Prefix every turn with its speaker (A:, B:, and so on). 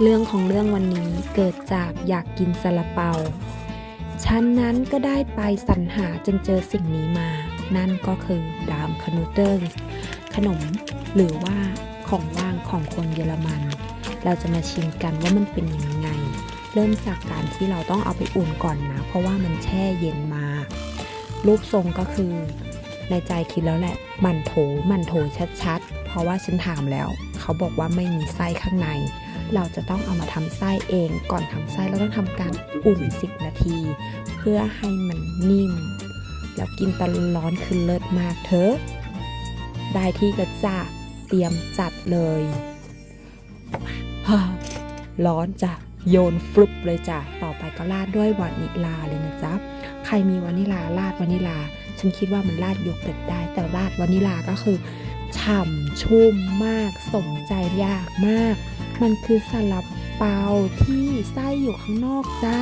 A: เรื่องของเรื่องวันนี้เกิดจากอยากกินซาลาเปา ฉันนั้นก็ได้ไปสรรหาจนเจอสิ่งนี้มา นั่นก็คือดามคานูเติลขนมหรือว่าของว่างของคนเยอรมัน เราจะมาชิมกันว่ามันเป็นยังไง เริ่มจากการที่เราต้องเอาไปอุ่นก่อนนะ เพราะว่ามันแช่เย็นมา รูปทรงก็คือ ในใจคิดแล้วแหละ มันโถมันโถชัดๆ เพราะว่าฉันถามแล้ว เขาบอกว่าไม่มีไส้ข้างใน เราจะต้องเอามาทำไส้เอง ก่อนทำไส้เราต้องทำการอุ่น 10 นาที เพื่อให้มันนิ่ม แล้วกินตอนร้อนคือเลิศมากเถอะได้ที่ก็จะเตรียมจัดเลยฮ่าร้อนจ้ะโยนฟลุปเลยจ้ะ ต่อไปก็ราดด้วยวานิลาเลยนะจ๊ะ ใครมีวานิลาราดวานิลา ฉันคิดว่ามันราดโยเกิร์ตได้ แต่ราดวานิลาก็คือ ฉ่ำชุ่มมากสมใจยากมาก มันคือสลับเปาที่ไส้อยู่ข้างนอกจ้า